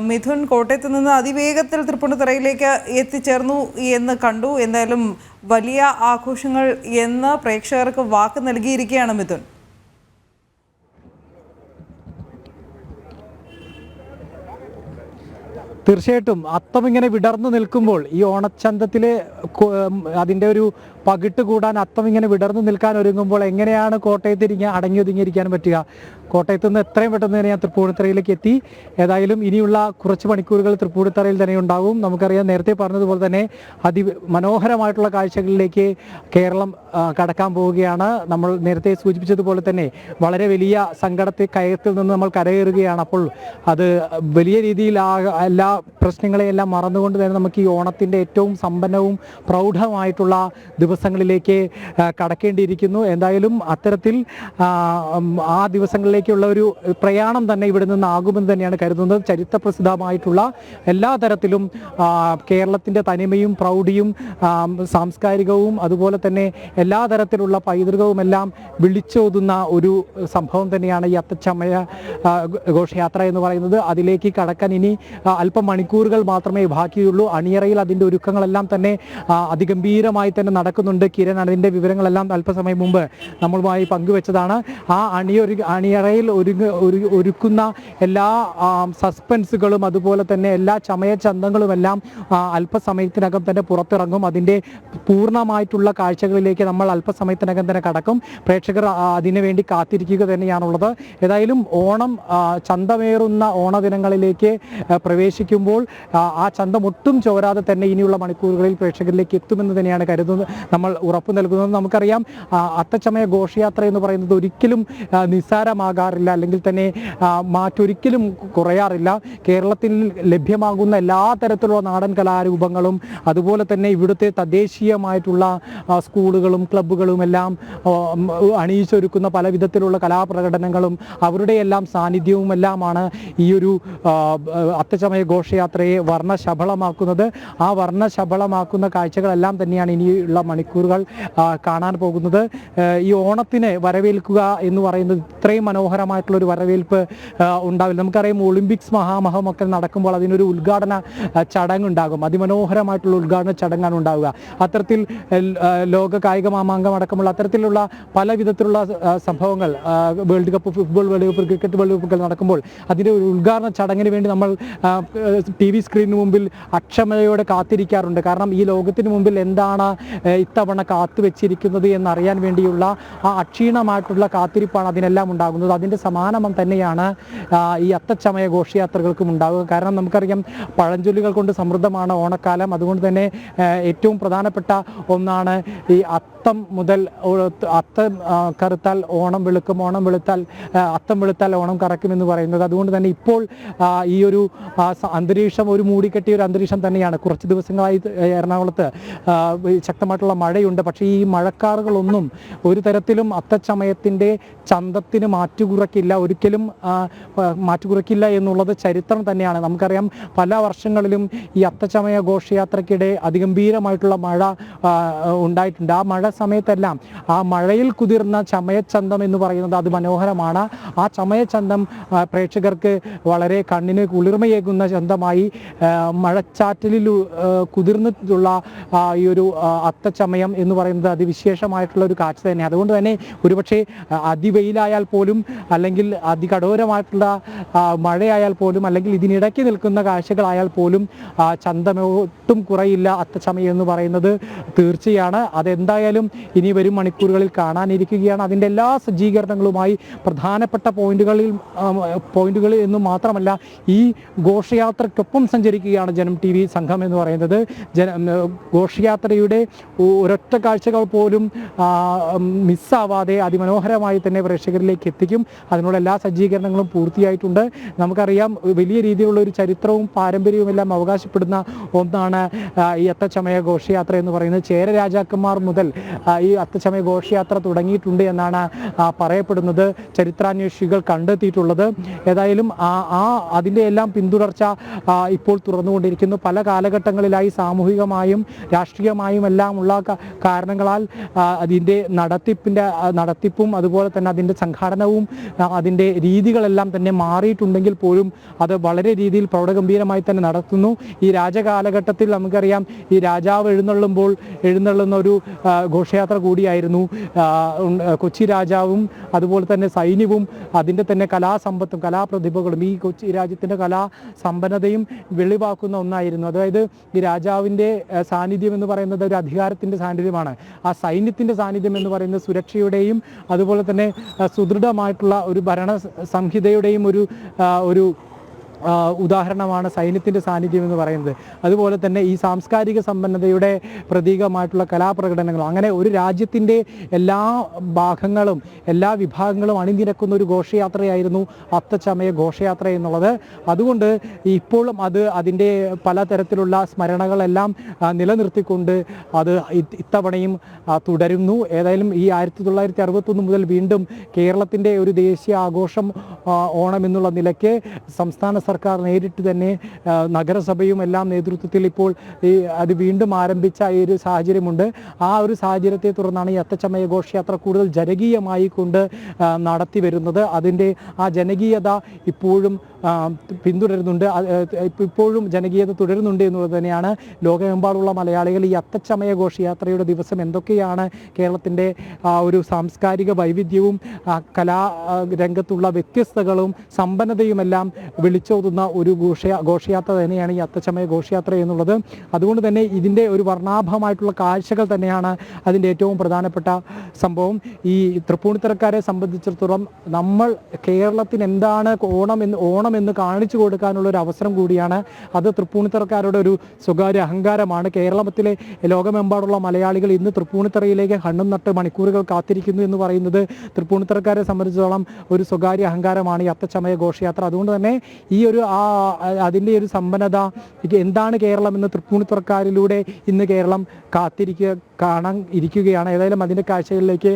മിഥുൻ കോട്ടയത്ത് നിന്ന് അതിവേഗത്തിൽ തൃപ്പൂണിത്തുറയിലേക്ക് എത്തിച്ചേർന്നു എന്ന് കണ്ടു. എന്തായാലും വലിയ ആഘോഷങ്ങൾ എന്ന് പ്രേക്ഷകർക്ക് വാക്ക് നൽകിയിരിക്കുകയാണ് മിഥുൻ. തീർച്ചയായിട്ടും അത്തം ഇങ്ങനെ വിടർന്നു നിൽക്കുമ്പോൾ ഈ ഓണച്ചന്തത്തിലെ അതിന്റെ ഒരു പകിട്ട് കൂടാൻ അത്തം ഇങ്ങനെ വിടർന്നു നിൽക്കാൻ ഒരുങ്ങുമ്പോൾ എങ്ങനെയാണ് കോട്ടയത്ത് ഇരിക്കാൻ അടങ്ങി ഒതുങ്ങിയിരിക്കാൻ പറ്റുക? കോട്ടയത്ത് നിന്ന് എത്രയും പെട്ടെന്ന് തന്നെ ഞാൻ തൃപ്പൂണിത്തറയിലേക്ക് എത്തി. ഏതായാലും ഇനിയുള്ള കുറച്ച് മണിക്കൂറുകൾ തൃപ്പൂണിത്തറയിൽ തന്നെ ഉണ്ടാവും. നമുക്കറിയാം നേരത്തെ പറഞ്ഞതുപോലെ തന്നെ അതി മനോഹരമായിട്ടുള്ള കാഴ്ചകളിലേക്ക് കേരളം കടക്കാൻ പോവുകയാണ്. നമ്മൾ നേരത്തെ സൂചിപ്പിച്ചതുപോലെ തന്നെ വളരെ വലിയ സങ്കടത്തെ കയത്തിൽ നിന്ന് നമ്മൾ കരകയറുകയാണ്. അപ്പോൾ അത് വലിയ രീതിയിൽ എല്ലാ പ്രശ്നങ്ങളെയെല്ലാം മറന്നുകൊണ്ട് തന്നെ നമുക്ക് ഈ ഓണത്തിന്റെ ഏറ്റവും സമ്പന്നവും പ്രൗഢമായിട്ടുള്ള ദിവസങ്ങളിലേക്ക് കടക്കേണ്ടിയിരിക്കുന്നു. എന്തായാലും അത്തരത്തിൽ ആ, ദിവസങ്ങളിലേക്കുള്ള ഒരു പ്രയാണം തന്നെ ഇവിടെ നിന്നാകുമെന്ന് തന്നെയാണ് കരുതുന്നത്. ചരിത്രപ്രസിദ്ധമായിട്ടുള്ള എല്ലാ തരത്തിലും കേരളത്തിന്റെ തനിമയും പ്രൗഢിയും സാംസ്കാരികവും അതുപോലെ തന്നെ എല്ലാ തരത്തിലുള്ള പൈതൃകവുമെല്ലാം വിളിച്ചോതുന്ന ഒരു സംഭവം തന്നെയാണ് ഈ അത്തച്ചമയ ഘോഷയാത്ര എന്ന് പറയുന്നത്. അതിലേക്ക് കടക്കാൻ ഇനി ആ, അല്പം മണിക്കൂറുകൾ മാത്രമേ ബാക്കിയുള്ളൂ. അണിയറയിൽ അതിന്റെ ഒരുക്കങ്ങളെല്ലാം തന്നെ അതിഗംഭീരമായി തന്നെ നടക്കുന്നുണ്ട്. കിരൺ അതിന്റെ വിവരങ്ങളെല്ലാം അല്പസമയം മുമ്പ് നമ്മളുമായി പങ്കുവെച്ചതാണ്. ആ അണിയൊരു അണിയറയിൽ ഒരുങ്ങ ഒരു ഒരുക്കുന്ന എല്ലാ സസ്പെൻസുകളും അതുപോലെ തന്നെ എല്ലാ ചമയചന്തങ്ങളുമെല്ലാം അല്പസമയത്തിനകം തന്നെ പുറത്തിറങ്ങും. അതിന്റെ പൂർണമായിട്ടുള്ള കാഴ്ചകളിലേക്ക് നമ്മൾ അല്പസമയത്തിനകം തന്നെ കടക്കും. പ്രേക്ഷകർ അതിനുവേണ്ടി അതിനു വേണ്ടി കാത്തിരിക്കുക തന്നെയാണുള്ളത്. ഏതായാലും ഓണം ചന്തമേറുന്ന ഓണദിനങ്ങളിലേക്ക് ആ, പ്രവേശിക്കുമ്പോൾ ആ, ചന്തം ഒട്ടും ചോരാതെ തന്നെ ഇനിയുള്ള മണിക്കൂറുകളിൽ പ്രേക്ഷകരിലേക്ക് എത്തുമെന്ന് തന്നെയാണ് കരുതുന്നത് നമ്മൾ ഉറപ്പ് നൽകുന്നത്. നമുക്കറിയാം അത്തച്ചമയ ഘോഷയാത്ര എന്ന് പറയുന്നത് ഒരിക്കലും നിസ്സാരമാകാറില്ല അല്ലെങ്കിൽ തന്നെ മാറ്റൊരിക്കലും കുറയാറില്ല. കേരളത്തിൽ ലഭ്യമാകുന്ന എല്ലാ തരത്തിലുള്ള നാടൻ കലാരൂപങ്ങളും അതുപോലെ തന്നെ ഇവിടുത്തെ തദ്ദേശീയമായിട്ടുള്ള സ്കൂളുകളും ക്ലബ്ബുകളും എല്ലാം അണിയിച്ചൊരുക്കുന്ന പല വിധത്തിലുള്ള കലാപ്രകടനങ്ങളും അവരുടെയെല്ലാം സാന്നിധ്യവും എല്ലാമാണ് ഈ ഒരു അത്തച്ചമയ അത്തച്ചമയ ഘോഷയാത്രയെ വർണശബളമാക്കുന്നത്. ആ വർണശബളമാക്കുന്ന കാഴ്ചകളെല്ലാം തന്നെയാണ് ഇനിയുള്ള മണിക്കൂറുകൾ കാണാൻ പോകുന്നത്. ഈ ഓണത്തിന് വരവേൽക്കുക എന്ന് പറയുന്നത് ഇത്രയും മനോഹരമായിട്ടുള്ള ഒരു വരവേൽപ്പ് ഉണ്ടാവില്ല. നമുക്കറിയാം ഒളിമ്പിക്സ് മഹാമഹമൊക്കെ നടക്കുമ്പോൾ അതിനൊരു ഉദ്ഘാടന ചടങ്ങുണ്ടാകും. അതിമനോഹരമായിട്ടുള്ള ഉദ്ഘാടന ചടങ്ങാണ് ഉണ്ടാവുക. അത്തരത്തിൽ ലോക കായിക മാമാങ്കം അടക്കമുള്ള അത്തരത്തിലുള്ള പല വിധത്തിലുള്ള സംഭവങ്ങൾ world cup football world cup cricket world കപ്പൊക്കെ നടക്കുമ്പോൾ അതിന്റെ ഒരു ഉദ്ഘാടന ചടങ്ങിന് വേണ്ടി നമ്മൾ ടി വി സ്ക്രീനിന് മുമ്പിൽ അക്ഷമയോടെ കാത്തിരിക്കാറുണ്ട്. കാരണം ഈ ലോകത്തിന് മുമ്പിൽ എന്താണ് ഇത്തവണ കാത്തു വെച്ചിരിക്കുന്നത് എന്നറിയാൻ വേണ്ടിയുള്ള ആ അക്ഷീണമായിട്ടുള്ള കാത്തിരിപ്പാണ് അതിനെല്ലാം ഉണ്ടാകുന്നത്. അതിന്റെ സമാനമം തന്നെയാണ് ഈ അത്തച്ചമയ ഘോഷയാത്രകൾക്കും ഉണ്ടാകുക കാരണം നമുക്കറിയാം പഴഞ്ചൊല്ലുകൾ കൊണ്ട് സമൃദ്ധമാണ് ഓണക്കാലം. അതുകൊണ്ട് തന്നെ ഏറ്റവും പ്രധാനപ്പെട്ട ഒന്നാണ് ഈ അത്തം മുതൽ അത്തം കറുത്താൽ ഓണം വെളുക്കും ഓണം വെളുത്താൽ അത്തം വെളുത്താൽ ഓണം കറക്കും എന്ന് പറയുന്നത്. അതുകൊണ്ട് തന്നെ ഇപ്പോൾ ഈ ഒരു അന്തരീക്ഷം ഒരു മൂടിക്കെട്ടിയ ഒരു അന്തരീക്ഷം തന്നെയാണ്. കുറച്ച് ദിവസങ്ങളായി എറണാകുളത്ത് ശക്തമായിട്ടുള്ള മഴയുണ്ട്. പക്ഷേ ഈ മഴക്കാറുകളൊന്നും ഒരു തരത്തിലും അത്തച്ചമയത്തിന്റെ ചന്തത്തിന് മാറ്റുകുറക്കില്ല. ഒരിക്കലും മാറ്റുകുറക്കില്ല എന്നുള്ളത് ചരിത്രം തന്നെയാണ്. നമുക്കറിയാം പല വർഷങ്ങളിലും ഈ അത്തച്ചമയ ഘോഷയാത്രയ്ക്കിടെ അതിഗംഭീരമായിട്ടുള്ള മഴ ഉണ്ടായിട്ടുണ്ട്. ആ മഴ സമയത്തെല്ലാം ആ മഴയിൽ കുതിർന്ന ചമയച്ചന്തം എന്ന് പറയുന്നത് അത് മനോഹരമാണ്. ആ ചമയച്ചന്തം പ്രേക്ഷകർക്ക് വളരെ കണ്ണിന് കുളിർമയേകുന്ന ചന്തമായി ആ, മഴച്ചാറ്റലിൽ കുതിർന്നിട്ടുള്ള ഈ ഒരു അത്തച്ചമയം എന്ന് പറയുന്നത് അതിവിശേഷമായിട്ടുള്ള ഒരു കാഴ്ച തന്നെ. അതുകൊണ്ട് തന്നെ ഒരുപക്ഷെ അതിവെയിലായാൽ പോലും അല്ലെങ്കിൽ അതികഠോരമായിട്ടുള്ള മഴയായാൽ പോലും അല്ലെങ്കിൽ ഇതിനിടയ്ക്ക് നിൽക്കുന്ന കാഴ്ചകളായാൽ പോലും ചന്തമൊട്ടും കുറയില്ല അത്തച്ചമയം എന്ന് പറയുന്നത് തീർച്ചയാണ്. അതെന്തായാലും ഇനി വരും മണിക്കൂറുകളിൽ കാണാനിരിക്കുകയാണ്. അതിന്റെ എല്ലാ സജ്ജീകരണങ്ങളുമായി പ്രധാനപ്പെട്ട പോയിന്റുകളിൽ പോയിന്റുകൾ എന്ന് മാത്രമല്ല ഈ ഘോഷയാത്രയ്ക്കൊപ്പം സഞ്ചരിക്കുകയാണ് ജനം ടി വി സംഘം എന്ന് പറയുന്നത്. ജന ഘോഷയാത്രയുടെ ഒരൊറ്റ കാഴ്ചകൾ പോലും മിസ്സാവാതെ അതിമനോഹരമായി തന്നെ പ്രേക്ഷകരിലേക്ക് എത്തിക്കും. അതിനുള്ള എല്ലാ സജ്ജീകരണങ്ങളും പൂർത്തിയായിട്ടുണ്ട്. നമുക്കറിയാം വലിയ രീതിയിലുള്ള ഒരു ചരിത്രവും പാരമ്പര്യവും എല്ലാം അവകാശപ്പെടുന്ന ഒന്നാണ് ഈ അത്തച്ചമയ ഘോഷയാത്ര എന്ന് പറയുന്നത്. ചേര രാജാക്കന്മാർ മുതൽ ഈ അത്തച്ചമയ ഘോഷയാത്ര തുടങ്ങിയിട്ടുണ്ട് എന്നാണ് പറയപ്പെടുന്നത്. ചരിത്രാന്വേഷികൾ കണ്ടെത്തിയിട്ടുള്ളത്. ഏതായാലും ആ അതിന്റെ എല്ലാം പിന്തുടർച്ച ഇപ്പോൾ തുറന്നുകൊണ്ടിരിക്കുന്നു പല കാലഘട്ടങ്ങളിലായി സാമൂഹികമായും രാഷ്ട്രീയമായും എല്ലാം ഉള്ള കാരണങ്ങളാൽ അതിന്റെ നടത്തിപ്പിന്റെ നടത്തിപ്പും അതുപോലെ തന്നെ അതിന്റെ സംഘാടനവും അതിന്റെ രീതികളെല്ലാം തന്നെ മാറിയിട്ടുണ്ടെങ്കിൽ പോലും അത് വളരെ രീതിയിൽ പ്രൗഢഗംഭീരമായി തന്നെ നടത്തുന്നു. ഈ രാജകാലഘട്ടത്തിൽ നമുക്കറിയാം ഈ രാജാവ് എഴുന്നള്ളുമ്പോൾ എഴുന്നള്ളുന്ന ഒരു ഘോഷയാത്ര കൂടിയായിരുന്നു കൊച്ചി രാജാവും അതുപോലെ തന്നെ സൈന്യവും അതിന്റെ തന്നെ കലാസമ്പത്തും കലാപ്രതിഭകളും. ഈ കൊച്ചി രാജ്യത്തിന്റെ കലാ സമ്പന്നതയും വെളിവാക്കുന്ന ഒന്നായിരുന്നു. അതായത് ഈ രാജാവിന്റെ സാന്നിധ്യം എന്ന് പറയുന്നത് ഒരു അധികാരത്തിന്റെ സാന്നിധ്യമാണ്. ആ സൈന്യത്തിന്റെ സാന്നിധ്യം എന്ന് പറയുന്നത് സുരക്ഷയുടെയും അതുപോലെ തന്നെ സുദൃഢമായിട്ടുള്ള ഒരു ഭരണ സംഹിതയുടെയും ഒരു ഒരു ഉദാഹരണമാണ് സൈന്യത്തിന്റെ സാന്നിധ്യം എന്ന് പറയുന്നത്. അതുപോലെ തന്നെ ഈ സാംസ്കാരിക സമ്പന്നതയുടെ പ്രതീകമായിട്ടുള്ള കലാപ്രകടനങ്ങൾ. അങ്ങനെ ഒരു രാജ്യത്തിന്റെ എല്ലാ ഭാഗങ്ങളും എല്ലാ വിഭാഗങ്ങളും അണിനിരക്കുന്ന ഒരു ഘോഷയാത്രയായിരുന്നു അത്തച്ചമയ ഘോഷയാത്ര എന്നുള്ളത്. അതുകൊണ്ട് ഇപ്പോഴും അത് അതിന്റെ പലതരത്തിലുള്ള സ്മരണകളെല്ലാം നിലനിർത്തിക്കൊണ്ട് അത് ഇത്തവണയും തുടരുന്നു. ഏതായാലും ഈ ആയിരത്തി തൊള്ളായിരത്തി അറുപത്തൊന്ന് മുതൽ വീണ്ടും കേരളത്തിന്റെ ഒരു ദേശീയ ആഘോഷം ഓണം എന്നുള്ള നിലയ്ക്ക് സംസ്ഥാന സർക്കാർ നേരിട്ട് തന്നെ നഗരസഭയും എല്ലാം നേതൃത്വത്തിൽ ഇപ്പോൾ ഈ അത് വീണ്ടും ആരംഭിച്ച ഈ ഒരു സാഹചര്യമുണ്ട്. ആ ഒരു സാഹചര്യത്തെ തുടർന്നാണ് ഈ അത്തച്ചമയ ഘോഷയാത്ര കൂടുതൽ ജനകീയമായി കൊണ്ട് നടത്തി വരുന്നത്. അതിന്റെ ആ ജനകീയത ഇപ്പോഴും പിന്തുടരുന്നുണ്ട്. ഇപ്പോഴും ജനകീയത തുടരുന്നുണ്ട് എന്നുള്ളത് തന്നെയാണ് ലോകമെമ്പാടുള്ള മലയാളികൾ ഈ അത്തച്ചമയ ഘോഷയാത്രയുടെ ദിവസം എന്തൊക്കെയാണ് കേരളത്തിന്റെ ഒരു സാംസ്കാരിക വൈവിധ്യവും കലാ രംഗത്തുള്ള വ്യത്യസ്തകളും സമ്പന്നതയുമെല്ലാം വിളിച്ചോതുന്ന ഒരു ഘോഷ ഘോഷയാത്ര തന്നെയാണ് ഈ അത്തച്ചമയ ഘോഷയാത്ര എന്നുള്ളത്. അതുകൊണ്ട് തന്നെ ഇതിന്റെ ഒരു വർണാഭമായിട്ടുള്ള കാഴ്ചകൾ തന്നെയാണ് അതിന്റെ ഏറ്റവും പ്രധാനപ്പെട്ട സംഭവം. ഈ തൃപ്പൂണിത്തറക്കാരെ സംബന്ധിച്ചിടത്തോളം നമ്മൾ കേരളത്തിന് എന്താണ് ഓണം എന്ന് ഓണം എന്ന് കാണിച്ചു കൊടുക്കാനുള്ള ഒരു അവസരം കൂടിയാണ് അത് തൃപ്പൂണിത്തറക്കാരുടെ ഒരു സ്വകാര്യ അഹങ്കാരമാണ്. കേരളത്തിലെ ലോകമെമ്പാടുള്ള മലയാളികൾ ഇന്ന് തൃപ്പൂണിത്തറയിലേക്ക് കണ്ണും നട്ട് മണിക്കൂറുകൾ കാത്തിരിക്കുന്നു എന്ന് പറയുന്നത് തൃപ്പൂണിത്തറക്കാരെ സംബന്ധിച്ചിടത്തോളം ഒരു സ്വകാര്യ അഹങ്കാരമാണ് ഈ അത്തച്ചമയ ഘോഷയാത്ര. അതുകൊണ്ട് തന്നെ ഈ ഒരു ആ അതിന്റെ ഒരു സമ്പന്നത. എന്താണ് കേരളം എന്ന് തൃപ്പൂണിത്തുറക്കാരിലൂടെ ഇന്ന് കേരളം കാത്തിരിക്കുക കാണാൻ ഇരിക്കുകയാണ്. ഏതായാലും അതിന്റെ കാഴ്ചകളിലേക്ക്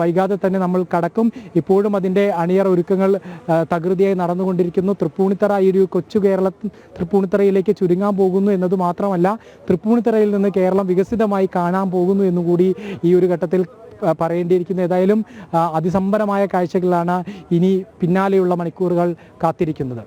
വൈകാതെ തന്നെ നമ്മൾ കടക്കും. ഇപ്പോഴും അതിന്റെ അണിയർ ഒരുക്കങ്ങൾ തകൃതിയായി നടന്നുകൊണ്ടിരിക്കുന്നു. തൃപ്പൂണിത്തറ ഈ ഒരു കൊച്ചു കേരള തൃപ്പൂണിത്തറയിലേക്ക് ചുരുങ്ങാൻ പോകുന്നു എന്നത് മാത്രമല്ല തൃപ്പൂണിത്തറയിൽ നിന്ന് കേരളം വികസിതമായി കാണാൻ പോകുന്നു എന്നുകൂടി ഈ ഒരു ഘട്ടത്തിൽ പറയേണ്ടിയിരിക്കുന്നു. ഏതായാലും അതിസമ്പന്നമായ കാഴ്ചകളാണ് ഇനി പിന്നാലെയുള്ള മണിക്കൂറുകൾ കാത്തിരിക്കുന്നത്.